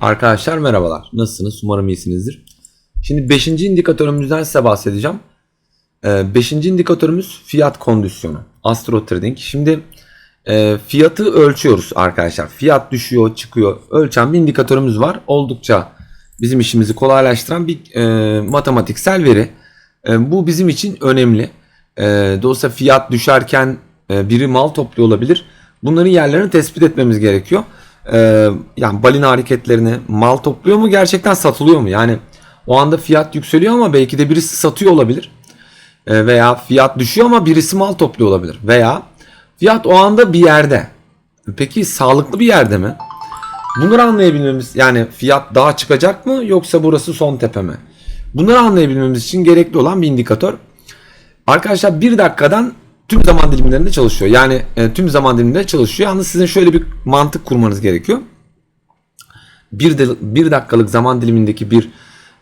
Arkadaşlar merhabalar. Nasılsınız? Umarım iyisinizdir. Şimdi 5. indikatörümüzden size bahsedeceğim. 5. indikatörümüz fiyat kondisyonu. Astro Trading. Şimdi e, fiyatı ölçüyoruz arkadaşlar. Fiyat düşüyor, çıkıyor. Ölçen bir indikatörümüz var. Oldukça bizim işimizi kolaylaştıran bir e, matematiksel veri. E, bu bizim için önemli. Dolayısıyla fiyat düşerken biri mal topluyor olabilir. Bunların yerlerini tespit etmemiz gerekiyor. E, yani balina hareketlerini mal topluyor mu gerçekten satılıyor mu? Yani o anda fiyat yükseliyor ama belki de birisi satıyor olabilir. E, veya fiyat düşüyor ama birisi mal topluyor olabilir. Veya fiyat o anda bir yerde. Peki sağlıklı bir yerde mi? Bunları anlayabilmemiz yani fiyat daha çıkacak mı yoksa burası son tepe mi? Bunları anlayabilmemiz için gerekli olan bir indikatör. Arkadaşlar bir dakikadan tüm zaman dilimlerinde çalışıyor. Yani e, tüm zaman dilimlerinde çalışıyor. Yalnız sizin şöyle bir mantık kurmanız gerekiyor. Bir, de, bir dakikalık zaman dilimindeki bir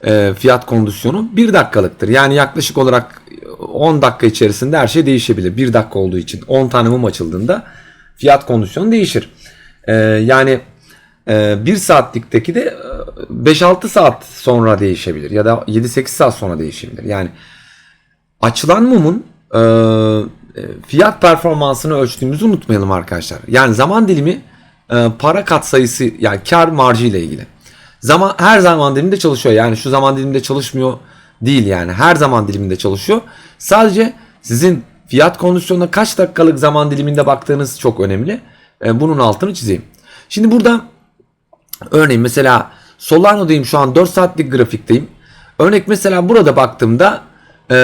e, fiyat kondisyonu bir dakikalıktır. Yani yaklaşık olarak 10 dakika içerisinde her şey değişebilir. Bir dakika olduğu için 10 tane mum açıldığında fiyat kondisyonu değişir. E, yani e, 1 saatlikteki de e, 5-6 saat sonra değişebilir ya da 7-8 saat sonra değişebilir. Yani açılan mumun e, fiyat performansını ölçtüğümüzü unutmayalım arkadaşlar. Yani zaman dilimi e, para katsayısı yani kar marjı ile ilgili. Zaman her zaman diliminde çalışıyor. Yani şu zaman diliminde çalışmıyor değil yani. Her zaman diliminde çalışıyor. Sadece sizin fiyat kondisyonuna kaç dakikalık zaman diliminde baktığınız çok önemli. E, bunun altını çizeyim. Şimdi burada örneğin mesela Solano'dayım şu an 4 saatlik grafikteyim. Örnek mesela burada baktığımda e,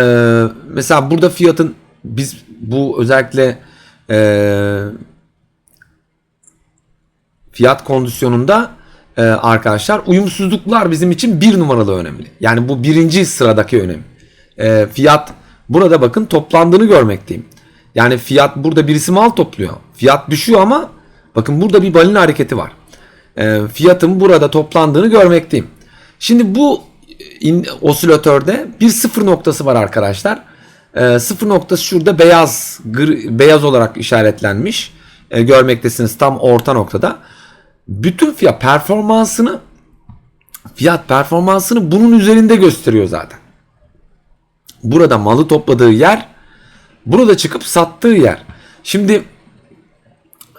mesela burada fiyatın biz bu özellikle e, fiyat kondisyonunda e, arkadaşlar uyumsuzluklar bizim için bir numaralı önemli. Yani bu birinci sıradaki önem. E, fiyat burada bakın toplandığını görmekteyim. Yani fiyat burada birisi mal topluyor. Fiyat düşüyor ama bakın burada bir balina hareketi var. E, fiyatın burada toplandığını görmekteyim. Şimdi bu in, osilatörde bir sıfır noktası var arkadaşlar. E, sıfır noktası şurada beyaz gri, beyaz olarak işaretlenmiş. E, görmektesiniz tam orta noktada. Bütün fiyat performansını fiyat performansını bunun üzerinde gösteriyor zaten. Burada malı topladığı yer burada çıkıp sattığı yer. Şimdi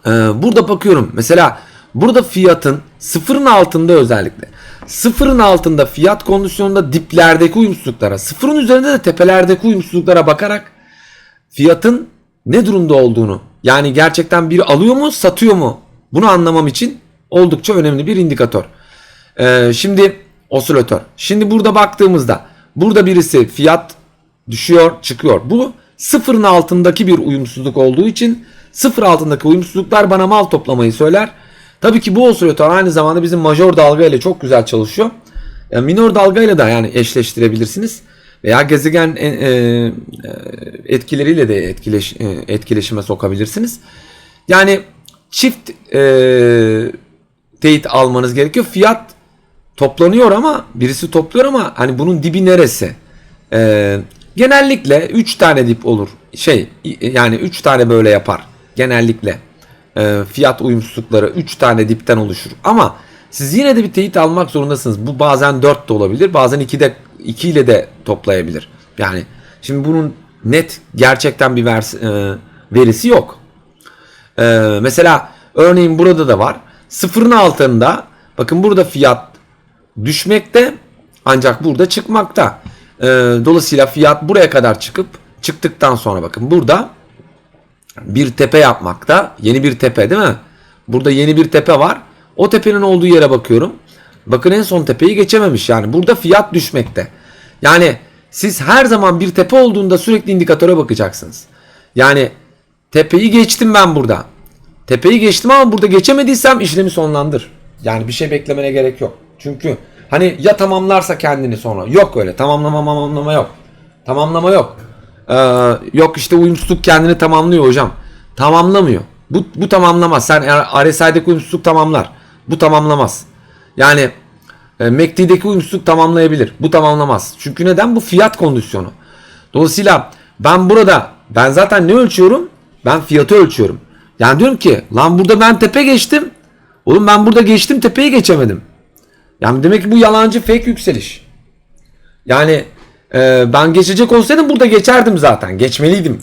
e, burada bakıyorum mesela burada fiyatın sıfırın altında özellikle sıfırın altında fiyat kondisyonunda diplerdeki uyumsuzluklara sıfırın üzerinde de tepelerdeki uyumsuzluklara bakarak fiyatın ne durumda olduğunu yani gerçekten biri alıyor mu satıyor mu bunu anlamam için oldukça önemli bir indikatör. Ee, şimdi osilatör. Şimdi burada baktığımızda burada birisi fiyat düşüyor çıkıyor. Bu sıfırın altındaki bir uyumsuzluk olduğu için sıfır altındaki uyumsuzluklar bana mal toplamayı söyler. Tabii ki bu osilatör aynı zamanda bizim major dalga ile çok güzel çalışıyor. Yani minor dalga ile de yani eşleştirebilirsiniz. Veya gezegen e, e, etkileriyle de etkileş, e, etkileşime sokabilirsiniz. Yani çift e, teyit almanız gerekiyor. Fiyat toplanıyor ama birisi topluyor ama hani bunun dibi neresi? Ee, genellikle 3 tane dip olur. Şey yani 3 tane böyle yapar. Genellikle e, fiyat uyumsuzlukları 3 tane dipten oluşur. Ama siz yine de bir teyit almak zorundasınız. Bu bazen 4 de olabilir. Bazen 2 de 2 ile de toplayabilir. Yani şimdi bunun net gerçekten bir vers, e, verisi yok. E, mesela örneğin burada da var. Sıfırın altında bakın burada fiyat düşmekte ancak burada çıkmakta. Ee, dolayısıyla fiyat buraya kadar çıkıp çıktıktan sonra bakın burada bir tepe yapmakta. Yeni bir tepe değil mi? Burada yeni bir tepe var. O tepenin olduğu yere bakıyorum. Bakın en son tepeyi geçememiş yani. Burada fiyat düşmekte. Yani siz her zaman bir tepe olduğunda sürekli indikatöre bakacaksınız. Yani tepeyi geçtim ben burada. Tepeyi geçtim ama burada geçemediysem işlemi sonlandır. Yani bir şey beklemene gerek yok. Çünkü hani ya tamamlarsa kendini sonra. Yok öyle tamamlama tamamlama yok. Tamamlama yok. Ee, yok işte uyumsuzluk kendini tamamlıyor hocam. Tamamlamıyor. Bu, bu tamamlamaz. Sen RSI'deki uyumsuzluk tamamlar. Bu tamamlamaz. Yani e, MACD'deki uyumsuzluk tamamlayabilir. Bu tamamlamaz. Çünkü neden? Bu fiyat kondisyonu. Dolayısıyla ben burada ben zaten ne ölçüyorum? Ben fiyatı ölçüyorum. Yani diyorum ki lan burada ben tepe geçtim. Oğlum ben burada geçtim tepeyi geçemedim. Yani demek ki bu yalancı fake yükseliş. Yani e, ben geçecek olsaydım burada geçerdim zaten. Geçmeliydim.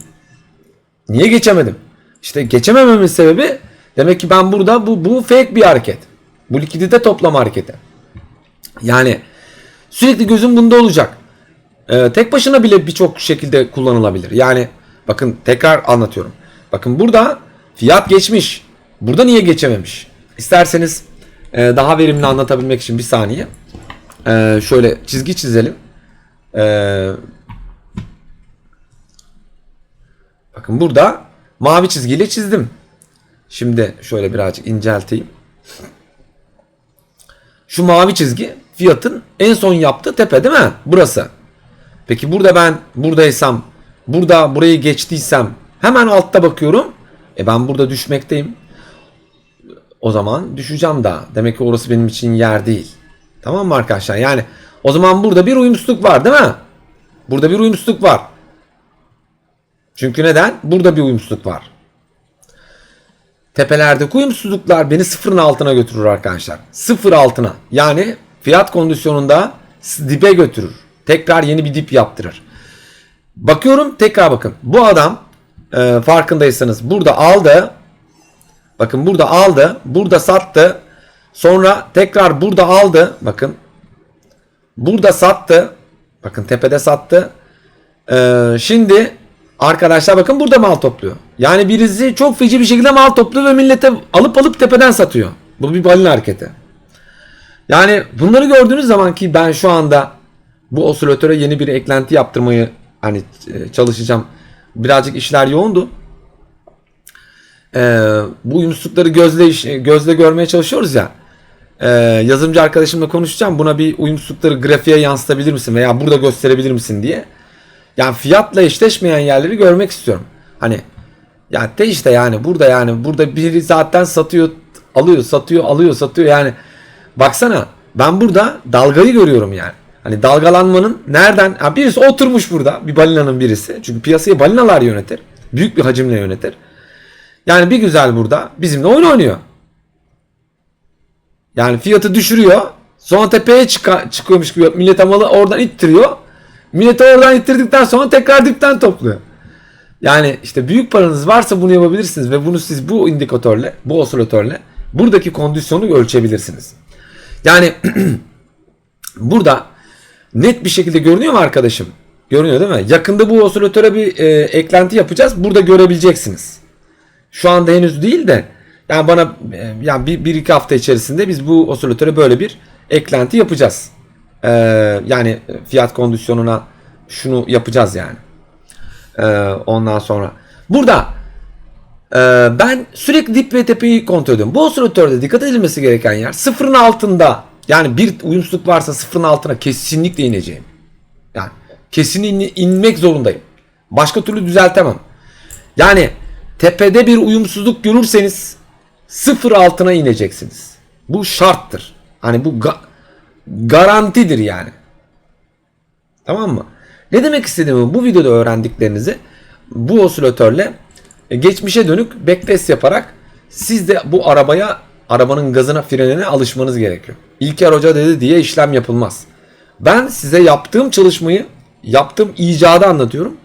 Niye geçemedim? İşte geçemememin sebebi demek ki ben burada bu, bu fake bir hareket. Bu likidite toplama hareketi. Yani sürekli gözüm bunda olacak. Ee, tek başına bile birçok şekilde kullanılabilir. Yani bakın tekrar anlatıyorum. Bakın burada fiyat geçmiş. Burada niye geçememiş? İsterseniz e, daha verimli anlatabilmek için bir saniye. E, şöyle çizgi çizelim. E, bakın burada mavi çizgiyle çizdim. Şimdi şöyle birazcık incelteyim. Şu mavi çizgi fiyatın en son yaptığı tepe değil mi? Burası. Peki burada ben buradaysam, burada burayı geçtiysem hemen altta bakıyorum. E ben burada düşmekteyim. O zaman düşeceğim daha. Demek ki orası benim için yer değil. Tamam mı arkadaşlar? Yani o zaman burada bir uyumsuzluk var değil mi? Burada bir uyumsuzluk var. Çünkü neden? Burada bir uyumsuzluk var. Tepelerdeki uyumsuzluklar beni sıfırın altına götürür arkadaşlar. Sıfır altına. Yani fiyat kondisyonunda dibe götürür. Tekrar yeni bir dip yaptırır. Bakıyorum tekrar bakın. Bu adam e, farkındaysanız burada aldı. Bakın burada aldı. Burada sattı. Sonra tekrar burada aldı. Bakın. Burada sattı. Bakın tepede sattı. Ee, şimdi arkadaşlar bakın burada mal topluyor. Yani birisi çok feci bir şekilde mal topluyor ve millete alıp alıp tepeden satıyor. Bu bir balina hareketi. Yani bunları gördüğünüz zaman ki ben şu anda bu osilatöre yeni bir eklenti yaptırmayı hani e, çalışacağım. Birazcık işler yoğundu. Ee, bu uyumsuzlukları gözle gözle görmeye çalışıyoruz ya. Ee, yazılımcı arkadaşımla konuşacağım. Buna bir uyumsuzlukları grafiğe yansıtabilir misin veya burada gösterebilir misin diye. Yani fiyatla eşleşmeyen yerleri görmek istiyorum. Hani ya de işte yani burada yani burada biri zaten satıyor, alıyor, satıyor, alıyor, satıyor yani. Baksana ben burada dalgayı görüyorum yani. Hani dalgalanmanın nereden? Ha birisi oturmuş burada. Bir balinanın birisi. Çünkü piyasayı balinalar yönetir. Büyük bir hacimle yönetir. Yani bir güzel burada bizimle oyun oynuyor. Yani fiyatı düşürüyor. Sonra tepeye çıka- çıkıyormuş gibi millet malı oradan ittiriyor. Milleti oradan ittirdikten sonra tekrar dipten topluyor. Yani işte büyük paranız varsa bunu yapabilirsiniz ve bunu siz bu indikatörle, bu osilatörle buradaki kondisyonu ölçebilirsiniz. Yani burada net bir şekilde görünüyor mu arkadaşım? Görünüyor değil mi? Yakında bu osilatöre bir e, eklenti yapacağız. Burada görebileceksiniz. Şu anda henüz değil de yani bana yani bir, bir iki hafta içerisinde biz bu osilatöre böyle bir eklenti yapacağız. Ee, yani fiyat kondisyonuna şunu yapacağız yani. Ee, ondan sonra. Burada e, ben sürekli dip ve tepeyi kontrol ediyorum. Bu osilatörde dikkat edilmesi gereken yer sıfırın altında. Yani bir uyumsuzluk varsa sıfırın altına kesinlikle ineceğim. Yani kesin in- inmek zorundayım. Başka türlü düzeltemem. Yani tepede bir uyumsuzluk görürseniz sıfır altına ineceksiniz. Bu şarttır. Hani bu ga- garantidir yani. Tamam mı? Ne demek istediğimi bu videoda öğrendiklerinizi bu osilatörle e, geçmişe dönük backtest yaparak siz de bu arabaya arabanın gazına frenine alışmanız gerekiyor. İlker Hoca dedi diye işlem yapılmaz. Ben size yaptığım çalışmayı, yaptığım icadı anlatıyorum.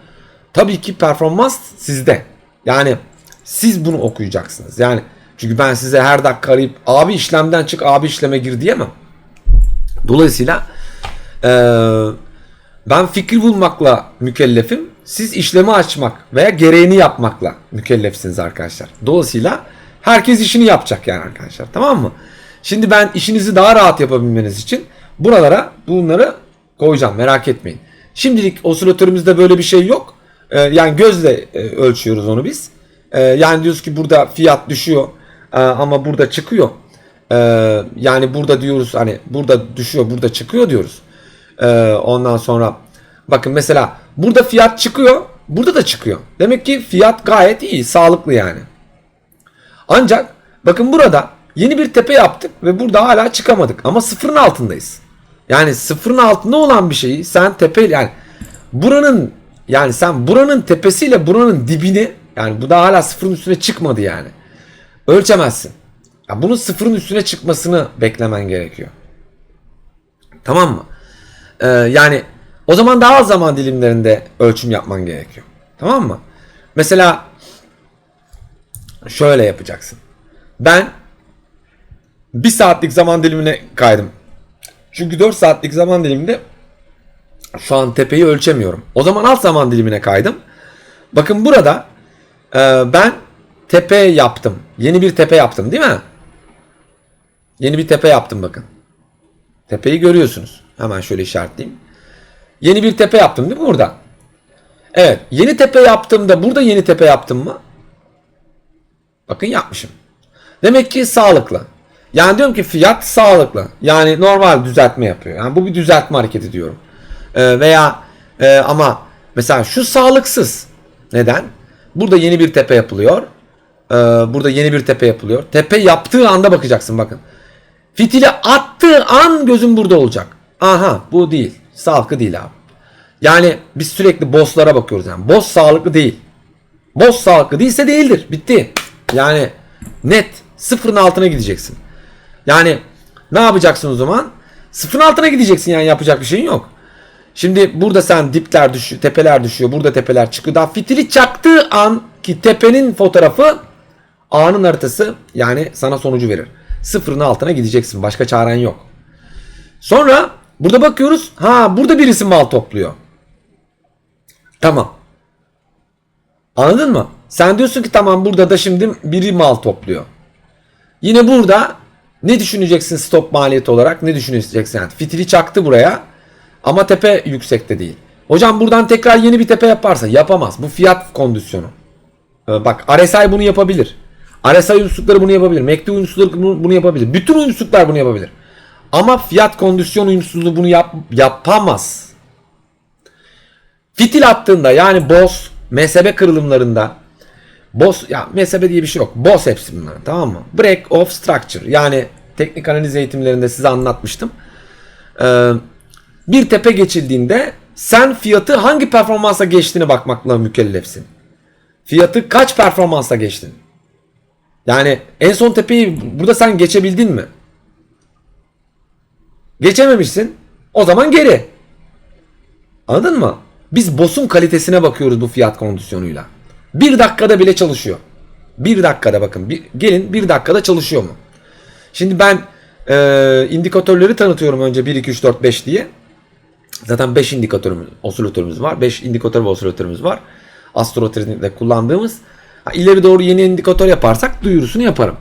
Tabii ki performans sizde. Yani siz bunu okuyacaksınız. Yani çünkü ben size her dakika arayıp abi işlemden çık abi işleme gir diyemem. Dolayısıyla ben fikir bulmakla mükellefim. Siz işlemi açmak veya gereğini yapmakla mükellefsiniz arkadaşlar. Dolayısıyla herkes işini yapacak yani arkadaşlar. Tamam mı? Şimdi ben işinizi daha rahat yapabilmeniz için buralara bunları koyacağım. Merak etmeyin. Şimdilik osilatörümüzde böyle bir şey yok. Yani gözle ölçüyoruz onu biz. Yani diyoruz ki burada fiyat düşüyor e, ama burada çıkıyor. Ee, yani burada diyoruz hani burada düşüyor burada çıkıyor diyoruz. Ee, ondan sonra bakın mesela burada fiyat çıkıyor burada da çıkıyor. Demek ki fiyat gayet iyi sağlıklı yani. Ancak bakın burada yeni bir tepe yaptık ve burada hala çıkamadık ama sıfırın altındayız. Yani sıfırın altında olan bir şeyi sen tepe yani buranın yani sen buranın tepesiyle buranın dibini yani bu da hala sıfırın üstüne çıkmadı yani. Ölçemezsin. Ya bunun sıfırın üstüne çıkmasını beklemen gerekiyor. Tamam mı? Ee, yani o zaman daha az zaman dilimlerinde ölçüm yapman gerekiyor. Tamam mı? Mesela şöyle yapacaksın. Ben bir saatlik zaman dilimine kaydım. Çünkü 4 saatlik zaman diliminde şu an tepeyi ölçemiyorum. O zaman alt zaman dilimine kaydım. Bakın burada e, ben tepe yaptım. Yeni bir tepe yaptım değil mi? Yeni bir tepe yaptım bakın. Tepeyi görüyorsunuz. Hemen şöyle işaretleyeyim. Yeni bir tepe yaptım değil mi burada? Evet. Yeni tepe yaptığımda burada yeni tepe yaptım mı? Bakın yapmışım. Demek ki sağlıklı. Yani diyorum ki fiyat sağlıklı. Yani normal düzeltme yapıyor. Yani bu bir düzeltme hareketi diyorum. Ee, veya e, ama mesela şu sağlıksız. Neden? Burada yeni bir tepe yapılıyor. Ee, burada yeni bir tepe yapılıyor. Tepe yaptığı anda bakacaksın bakın. Fitili attığı an gözün burada olacak. Aha bu değil. Sağlıklı değil abi. Yani biz sürekli bosslara bakıyoruz yani. Boss sağlıklı değil. Boss sağlıklı değilse değildir. Bitti. Yani net. Sıfırın altına gideceksin. Yani ne yapacaksın o zaman? Sıfırın altına gideceksin yani yapacak bir şeyin yok. Şimdi burada sen dipler düşüyor, tepeler düşüyor, burada tepeler çıkıyor. Daha fitili çaktığı an ki tepenin fotoğrafı anın haritası yani sana sonucu verir. Sıfırın altına gideceksin. Başka çaren yok. Sonra burada bakıyoruz. Ha burada birisi mal topluyor. Tamam. Anladın mı? Sen diyorsun ki tamam burada da şimdi biri mal topluyor. Yine burada ne düşüneceksin stop maliyeti olarak? Ne düşüneceksin? Yani fitili çaktı buraya ama tepe yüksekte değil. Hocam buradan tekrar yeni bir tepe yaparsa yapamaz. Bu fiyat kondisyonu. Ee, Bak RSI bunu yapabilir. RSI uyumsuzlukları bunu yapabilir. MACD uyumsuzlukları bunu, yapabilir. Bütün uyumsuzluklar bunu yapabilir. Ama fiyat kondisyon uyumsuzluğu bunu yap, yapamaz. Fitil attığında yani boss, MSB kırılımlarında boss ya MSB diye bir şey yok. Boss hepsi bunlar tamam mı? Break of structure yani teknik analiz eğitimlerinde size anlatmıştım. Ee, bir tepe geçildiğinde sen fiyatı hangi performansa geçtiğine bakmakla mükellefsin. Fiyatı kaç performansa geçtin? Yani en son tepeyi burada sen geçebildin mi? Geçememişsin. O zaman geri. Anladın mı? Biz boss'un kalitesine bakıyoruz bu fiyat kondisyonuyla. Bir dakikada bile çalışıyor. Bir dakikada bakın. Bir, gelin bir dakikada çalışıyor mu? Şimdi ben e, indikatörleri tanıtıyorum önce 1, 2, 3, 4, 5 diye. Zaten 5 indikatörümüz, osilatörümüz var. 5 indikatör ve osilatörümüz var. Astrotrade'de kullandığımız. Ha, ileri doğru yeni indikatör yaparsak duyurusunu yaparım.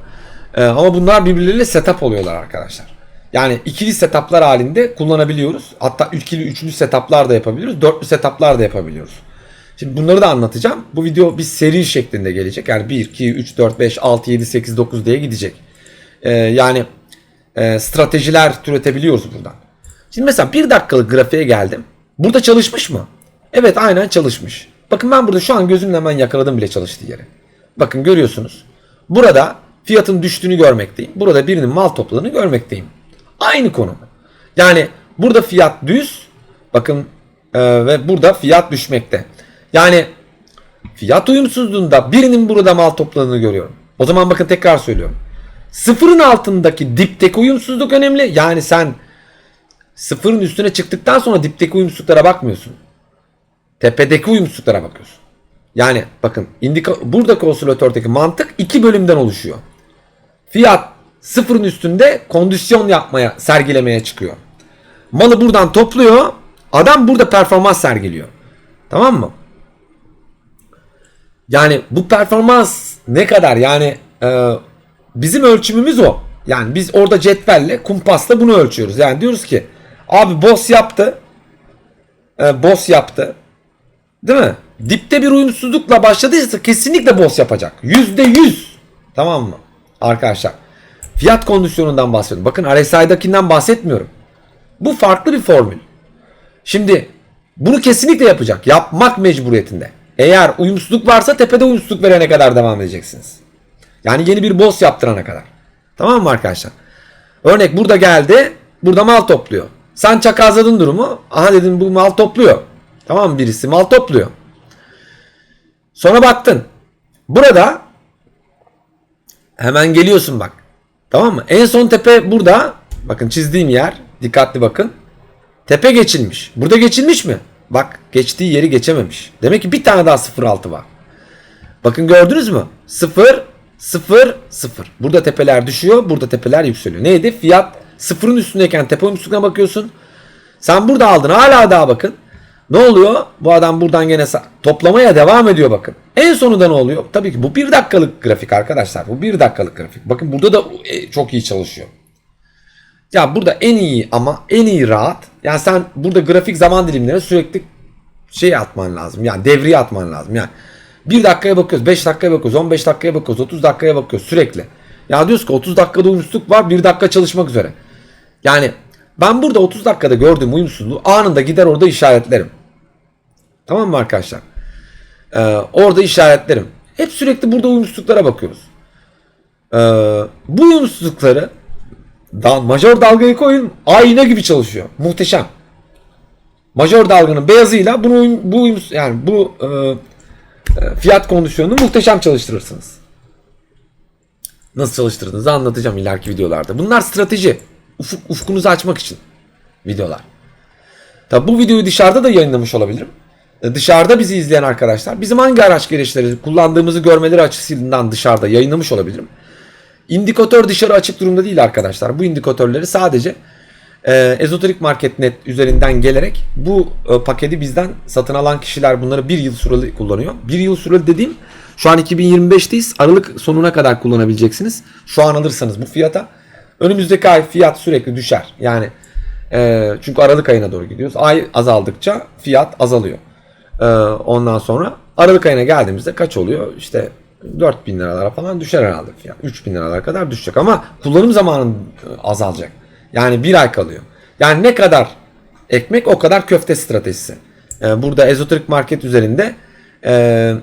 Ee, ama bunlar birbirleriyle setup oluyorlar arkadaşlar. Yani ikili setuplar halinde kullanabiliyoruz. Hatta ikili, üçlü setuplar da yapabiliyoruz. Dörtlü setuplar da yapabiliyoruz. Şimdi bunları da anlatacağım. Bu video bir seri şeklinde gelecek. Yani 1, 2, 3, 4, 5, 6, 7, 8, 9 diye gidecek. Ee, yani e, stratejiler türetebiliyoruz buradan. Şimdi mesela bir dakikalık grafiğe geldim. Burada çalışmış mı? Evet aynen çalışmış. Bakın ben burada şu an gözümle hemen yakaladım bile çalıştığı yeri. Bakın görüyorsunuz. Burada fiyatın düştüğünü görmekteyim. Burada birinin mal topladığını görmekteyim. Aynı konu. Yani burada fiyat düz. Bakın e, ve burada fiyat düşmekte. Yani fiyat uyumsuzluğunda birinin burada mal topladığını görüyorum. O zaman bakın tekrar söylüyorum. Sıfırın altındaki dipteki uyumsuzluk önemli. Yani sen sıfırın üstüne çıktıktan sonra dipteki uyumsuzluklara bakmıyorsun. Tepedeki uyumsuzluklara bakıyorsun. Yani bakın indika buradaki osilatördeki mantık iki bölümden oluşuyor. Fiyat sıfırın üstünde kondisyon yapmaya, sergilemeye çıkıyor. Malı buradan topluyor. Adam burada performans sergiliyor. Tamam mı? Yani bu performans ne kadar? Yani e, bizim ölçümümüz o. Yani biz orada cetvelle, kumpasla bunu ölçüyoruz. Yani diyoruz ki abi boss yaptı. E, boss yaptı. Değil mi? Dipte bir uyumsuzlukla başladıysa kesinlikle boss yapacak. Yüzde yüz. Tamam mı? Arkadaşlar. Fiyat kondisyonundan bahsediyorum. Bakın RSI'dakinden bahsetmiyorum. Bu farklı bir formül. Şimdi bunu kesinlikle yapacak. Yapmak mecburiyetinde. Eğer uyumsuzluk varsa tepede uyumsuzluk verene kadar devam edeceksiniz. Yani yeni bir boss yaptırana kadar. Tamam mı arkadaşlar? Örnek burada geldi. Burada mal topluyor. Sen çakazladın durumu. Aha dedim bu mal topluyor. Tamam? Birisi mal topluyor. Sonra baktın. Burada hemen geliyorsun bak. Tamam mı? En son tepe burada. Bakın çizdiğim yer. Dikkatli bakın. Tepe geçilmiş. Burada geçilmiş mi? Bak geçtiği yeri geçememiş. Demek ki bir tane daha 0.6 var. Bakın gördünüz mü? 0 0 0. Burada tepeler düşüyor, burada tepeler yükseliyor. Neydi? Fiyat sıfırın üstündeyken tepe uyumsuzluğuna bakıyorsun. Sen burada aldın hala daha bakın. Ne oluyor? Bu adam buradan gene toplamaya devam ediyor bakın. En sonunda ne oluyor? Tabii ki bu bir dakikalık grafik arkadaşlar. Bu bir dakikalık grafik. Bakın burada da e, çok iyi çalışıyor. Ya burada en iyi ama en iyi rahat. Yani sen burada grafik zaman dilimlerine sürekli şey atman lazım. Yani devriye atman lazım. Yani bir dakikaya bakıyoruz, 5 dakikaya bakıyoruz, 15 dakikaya bakıyoruz, 30 dakikaya bakıyoruz sürekli. Ya diyoruz ki 30 dakikada uyumsuzluk var, 1 dakika çalışmak üzere. Yani ben burada 30 dakikada gördüğüm uyumsuzluğu anında gider orada işaretlerim. Tamam mı arkadaşlar? Ee, orada işaretlerim. Hep sürekli burada uyumsuzluklara bakıyoruz. Ee, bu uyumsuzlukları da, majör dalgayı koyun ayna gibi çalışıyor. Muhteşem. Majör dalganın beyazıyla bunu uyum- bu uyum, yani bu e, e, fiyat kondisyonunu muhteşem çalıştırırsınız. Nasıl çalıştırdığınızı anlatacağım ileriki videolarda. Bunlar strateji. Ufuk, ufkunuzu açmak için videolar. Tabi bu videoyu dışarıda da yayınlamış olabilirim. Dışarıda bizi izleyen arkadaşlar bizim hangi araç gereçleri kullandığımızı görmeleri açısından dışarıda yayınlamış olabilirim. İndikatör dışarı açık durumda değil arkadaşlar. Bu indikatörleri sadece e, Ezoterik Market Net üzerinden gelerek bu e, paketi bizden satın alan kişiler bunları bir yıl süreli kullanıyor. Bir yıl süreli dediğim şu an 2025'teyiz. Aralık sonuna kadar kullanabileceksiniz. Şu an alırsanız bu fiyata. Önümüzdeki ay fiyat sürekli düşer. Yani e, çünkü Aralık ayına doğru gidiyoruz. Ay azaldıkça fiyat azalıyor. E, ondan sonra Aralık ayına geldiğimizde kaç oluyor? İşte 4000 liralara falan düşer herhalde fiyat. 3000 liralara kadar düşecek ama kullanım zamanı e, azalacak. Yani bir ay kalıyor. Yani ne kadar ekmek o kadar köfte stratejisi. E, burada ezoterik market üzerinde e,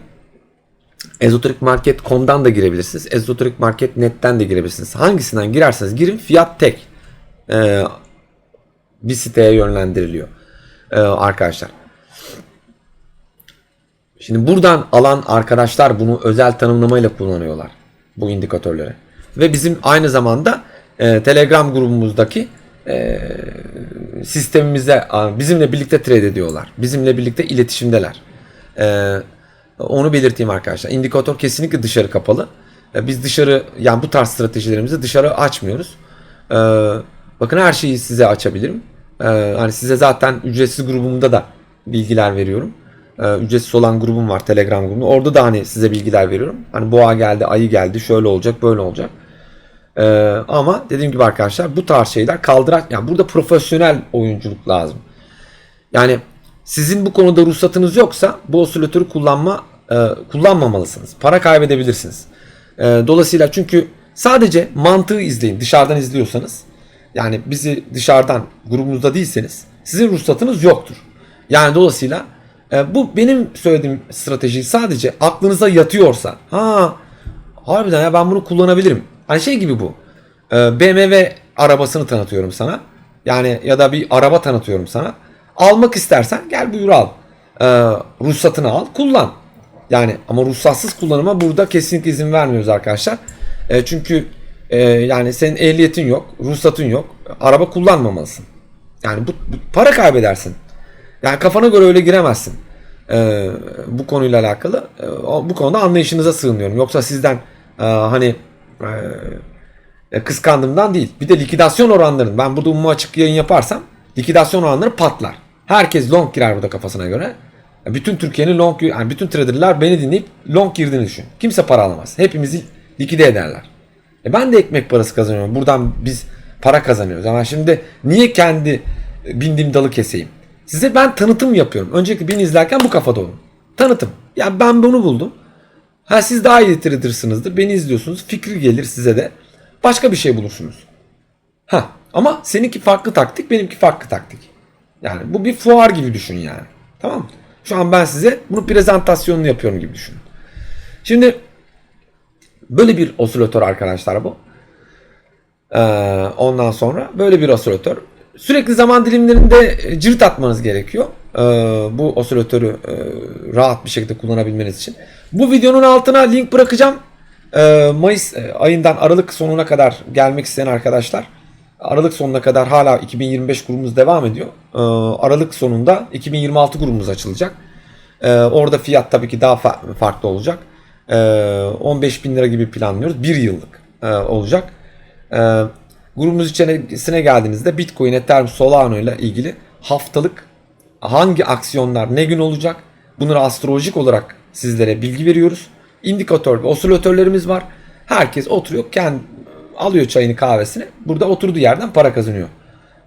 Ezoterik Market.com'dan da girebilirsiniz. Ezoterik Market Net'ten de girebilirsiniz. Hangisinden girerseniz girin fiyat tek. Ee, bir siteye yönlendiriliyor. Ee, arkadaşlar. Şimdi buradan alan arkadaşlar bunu özel tanımlamayla kullanıyorlar. Bu indikatörleri. Ve bizim aynı zamanda e, Telegram grubumuzdaki e, sistemimize bizimle birlikte trade ediyorlar. Bizimle birlikte iletişimdeler. E, onu belirteyim arkadaşlar. İndikatör kesinlikle dışarı kapalı. E, Biz dışarı yani bu tarz stratejilerimizi dışarı açmıyoruz. E, bakın her şeyi size açabilirim. E, hani size zaten ücretsiz grubumda da bilgiler veriyorum. E, ücretsiz olan grubum var Telegram grubum. Orada da hani size bilgiler veriyorum. Hani boğa geldi, ayı geldi, şöyle olacak, böyle olacak. E, ama dediğim gibi arkadaşlar bu tarz şeyler kaldırak yani burada profesyonel oyunculuk lazım. Yani sizin bu konuda ruhsatınız yoksa bu osilatörü kullanma e, kullanmamalısınız. Para kaybedebilirsiniz. E, dolayısıyla çünkü sadece mantığı izleyin. Dışarıdan izliyorsanız yani bizi dışarıdan grubumuzda değilseniz sizin ruhsatınız yoktur. Yani dolayısıyla e, bu benim söylediğim strateji sadece aklınıza yatıyorsa ha harbiden ya ben bunu kullanabilirim. Hani şey gibi bu. E, BMW arabasını tanıtıyorum sana. Yani ya da bir araba tanıtıyorum sana. Almak istersen gel buyur al. Ee, ruhsatını al kullan. Yani ama ruhsatsız kullanıma burada kesinlikle izin vermiyoruz arkadaşlar. E, çünkü e, yani senin ehliyetin yok, ruhsatın yok. Araba kullanmamalısın. Yani bu, bu para kaybedersin. Yani kafana göre öyle giremezsin. Ee, bu konuyla alakalı. Ee, bu konuda anlayışınıza sığınıyorum. Yoksa sizden e, hani e, e, kıskandığımdan değil. Bir de likidasyon oranlarının ben burada umuma açık yayın yaparsam likidasyon oranları patlar. Herkes long girer burada kafasına göre. E, Bütün Türkiye'nin long yani bütün traderlar beni dinleyip long girdiğini düşün. Kimse para alamaz. Hepimizi likide ederler. E ben de ekmek parası kazanıyorum. Buradan biz para kazanıyoruz. Ama şimdi niye kendi bindiğim dalı keseyim? Size ben tanıtım yapıyorum. Öncelikle beni izlerken bu kafada olun. Tanıtım. Yani ben bunu buldum. Ha siz daha iyi tradersınızdır. Beni izliyorsunuz. Fikri gelir size de. Başka bir şey bulursunuz. Ha ama seninki farklı taktik, benimki farklı taktik. Yani bu bir fuar gibi düşün yani. Tamam mı? Şu an ben size bunu prezentasyonunu yapıyorum gibi düşünün. Şimdi böyle bir osilatör arkadaşlar bu. Ee, ondan sonra böyle bir osilatör. Sürekli zaman dilimlerinde e, cirit atmanız gerekiyor. Ee, bu osilatörü e, rahat bir şekilde kullanabilmeniz için. Bu videonun altına link bırakacağım. Mayıs e, ayından Aralık sonuna kadar gelmek isteyen arkadaşlar Aralık sonuna kadar hala 2025 grubumuz devam ediyor. Aralık sonunda 2026 grubumuz açılacak. Orada fiyat tabii ki daha fa- farklı olacak. Ee, 15 bin lira gibi planlıyoruz. Bir yıllık e, olacak. Ee, grubumuz içerisine geldiğinizde Bitcoin, Ethereum, Solana ile ilgili haftalık hangi aksiyonlar ne gün olacak bunları astrolojik olarak sizlere bilgi veriyoruz. İndikatör ve osilatörlerimiz var. Herkes oturuyor kendi alıyor çayını kahvesini burada oturduğu yerden para kazanıyor.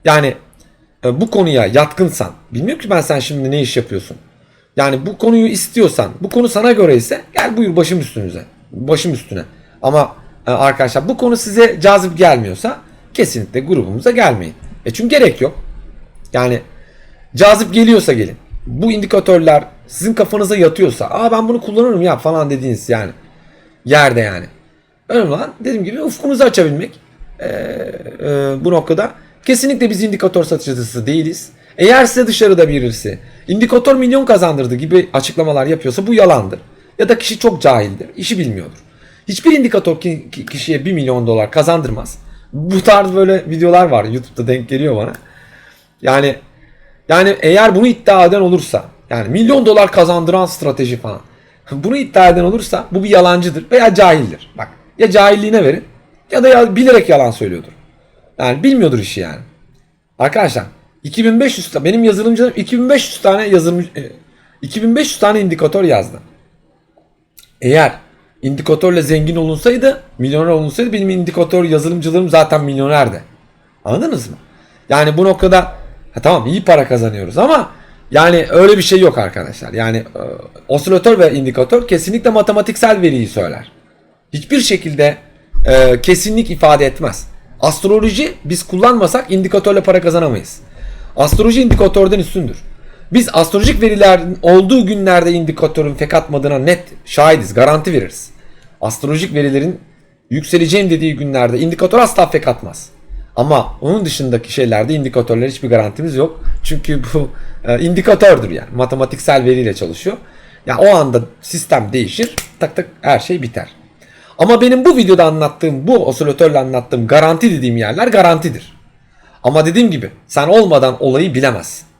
Yani e, bu konuya yatkınsan bilmiyorum ki ben sen şimdi ne iş yapıyorsun. Yani bu konuyu istiyorsan bu konu sana göre ise gel buyur başım üstünüze. Başım üstüne. Ama e, arkadaşlar bu konu size cazip gelmiyorsa kesinlikle grubumuza gelmeyin. E çünkü gerek yok. Yani cazip geliyorsa gelin. Bu indikatörler sizin kafanıza yatıyorsa aa ben bunu kullanırım ya falan dediğiniz yani yerde yani. Önemli olan dediğim gibi ufkunuzu açabilmek. Ee, e, bu noktada kesinlikle biz indikatör satıcısı değiliz. Eğer size dışarıda birisi indikatör milyon kazandırdı gibi açıklamalar yapıyorsa bu yalandır. Ya da kişi çok cahildir, işi bilmiyordur. Hiçbir indikatör ki- kişiye 1 milyon dolar kazandırmaz. Bu tarz böyle videolar var YouTube'da denk geliyor bana. Yani yani eğer bunu iddia eden olursa yani milyon dolar kazandıran strateji falan. Bunu iddia eden olursa bu bir yalancıdır veya cahildir. Bak ya cahilliğine verin ya da ya bilerek yalan söylüyordur. Yani bilmiyordur işi yani. Arkadaşlar 2500 ta- benim yazılımcılarım 2500 tane yazılım e, 2500 tane indikatör yazdı. Eğer indikatörle zengin olunsaydı, milyoner olunsaydı benim indikatör yazılımcılarım zaten milyonerdi. Anladınız mı? Yani bu noktada ha tamam iyi para kazanıyoruz ama yani öyle bir şey yok arkadaşlar. Yani e, osilatör ve indikatör kesinlikle matematiksel veriyi söyler. Hiçbir şekilde e, kesinlik ifade etmez. Astroloji biz kullanmasak indikatörle para kazanamayız. Astroloji indikatörden üstündür. Biz astrolojik veriler olduğu günlerde indikatörün fek atmadığına net şahidiz, garanti veririz. Astrolojik verilerin yükseleceğim dediği günlerde indikatör asla fek atmaz. Ama onun dışındaki şeylerde indikatörler hiçbir garantimiz yok. Çünkü bu e, indikatördür yani. Matematiksel veriyle çalışıyor. Yani o anda sistem değişir. Tak tak her şey biter. Ama benim bu videoda anlattığım, bu osilatörle anlattığım garanti dediğim yerler garantidir. Ama dediğim gibi sen olmadan olayı bilemezsin.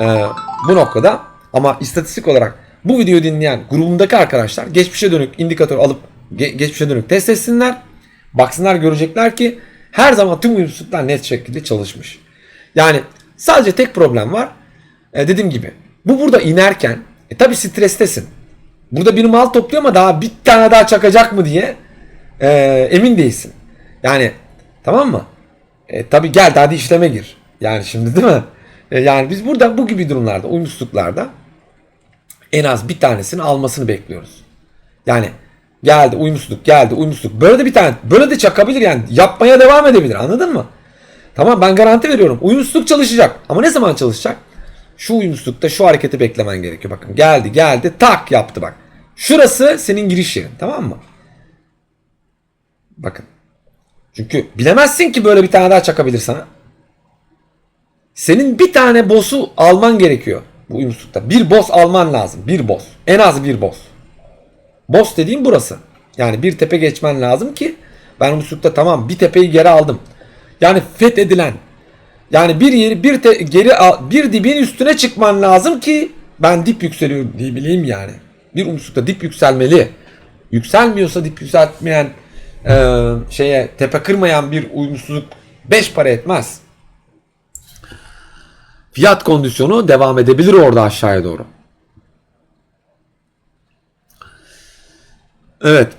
Ee, bu noktada ama istatistik olarak bu videoyu dinleyen grubumdaki arkadaşlar geçmişe dönük indikatör alıp ge- geçmişe dönük test etsinler. Baksınlar görecekler ki her zaman tüm uyumsuzluklar net şekilde çalışmış. Yani sadece tek problem var. Ee, dediğim gibi bu burada inerken e, tabi strestesin. Burada bir mal topluyor ama daha bir tane daha çakacak mı diye e, emin değilsin. Yani tamam mı? E, tabii gel hadi işleme gir. Yani şimdi değil mi? E, yani biz burada bu gibi durumlarda, uyumsuzluklarda en az bir tanesini almasını bekliyoruz. Yani geldi uyumsuzluk, geldi uyumsuzluk. Böyle de bir tane, böyle de çakabilir yani. Yapmaya devam edebilir anladın mı? Tamam ben garanti veriyorum. Uyumsuzluk çalışacak. Ama ne zaman çalışacak? Şu uyumsuzlukta şu hareketi beklemen gerekiyor. Bakın geldi geldi tak yaptı bak. Şurası senin giriş yerin tamam mı? Bakın. Çünkü bilemezsin ki böyle bir tane daha çakabilir sana. Senin bir tane boss'u alman gerekiyor bu uyumsuzlukta. Bir boss alman lazım. Bir boss. En az bir boss. Boss dediğim burası. Yani bir tepe geçmen lazım ki ben uyumsuzlukta tamam bir tepeyi geri aldım. Yani fethedilen yani bir yeri bir te- geri bir dibin üstüne çıkman lazım ki ben dip yükseliyorum diye bileyim yani. Bir umutsuzlukta dip yükselmeli. Yükselmiyorsa dip yükseltmeyen e, şeye tepe kırmayan bir uyumsuzluk 5 para etmez. Fiyat kondisyonu devam edebilir orada aşağıya doğru. Evet.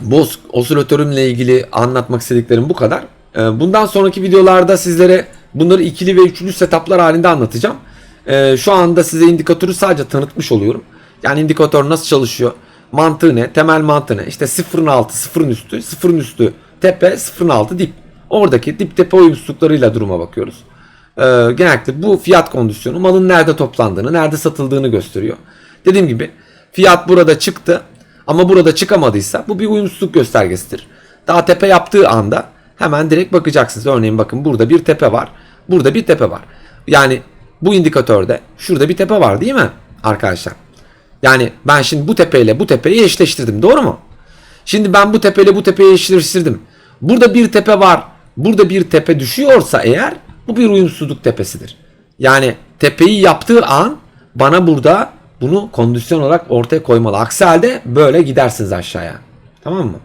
Boz osilatörümle ilgili anlatmak istediklerim bu kadar. Ee, Bundan sonraki videolarda sizlere bunları ikili ve üçlü setuplar halinde anlatacağım. Ee, Şu anda size indikatörü sadece tanıtmış oluyorum. Yani indikatör nasıl çalışıyor? Mantığı ne? Temel mantığı ne? İşte sıfırın altı, sıfırın üstü, sıfırın üstü tepe, sıfırın altı dip. Oradaki dip tepe uyumsuzluklarıyla duruma bakıyoruz. Ee, genellikle bu fiyat kondisyonu malın nerede toplandığını, nerede satıldığını gösteriyor. Dediğim gibi fiyat burada çıktı ama burada çıkamadıysa bu bir uyumsuzluk göstergesidir. Daha tepe yaptığı anda hemen direkt bakacaksınız. Örneğin bakın burada bir tepe var. Burada bir tepe var. Yani bu indikatörde şurada bir tepe var değil mi arkadaşlar? Yani ben şimdi bu tepeyle bu tepeyi eşleştirdim doğru mu? Şimdi ben bu tepeyle bu tepeyi eşleştirdim. Burada bir tepe var. burada bir tepe düşüyorsa eğer bu bir uyumsuzluk tepesidir. Yani tepeyi yaptığı an bana burada bunu kondisyon olarak ortaya koymalı. Aksi halde böyle gidersiniz aşağıya. Tamam mı?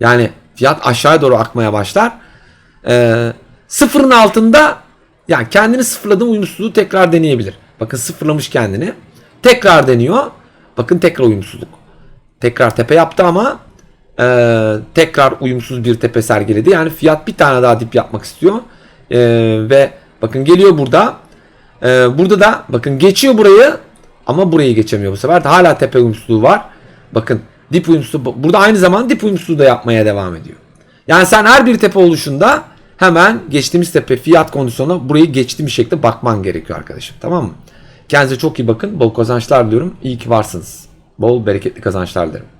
Yani fiyat aşağıya doğru akmaya başlar. Ee, sıfırın altında yani kendini sıfırladığı uyumsuzluğu tekrar deneyebilir. Bakın sıfırlamış kendini. Tekrar deniyor. Bakın tekrar uyumsuzluk. Tekrar tepe yaptı ama e, tekrar uyumsuz bir tepe sergiledi. Yani fiyat bir tane daha dip yapmak istiyor. E, ve bakın geliyor burada. E, burada da bakın geçiyor burayı ama burayı geçemiyor bu sefer de hala tepe uyumsuzluğu var. Bakın dip uyumsuzluğu burada aynı zamanda dip uyumsuzluğu da yapmaya devam ediyor. Yani sen her bir tepe oluşunda hemen geçtiğimiz tepe fiyat kondisyonuna burayı geçtiğim şekilde bakman gerekiyor arkadaşım. Tamam mı? Kendinize çok iyi bakın. Bol kazançlar diliyorum. İyi ki varsınız. Bol bereketli kazançlar dilerim.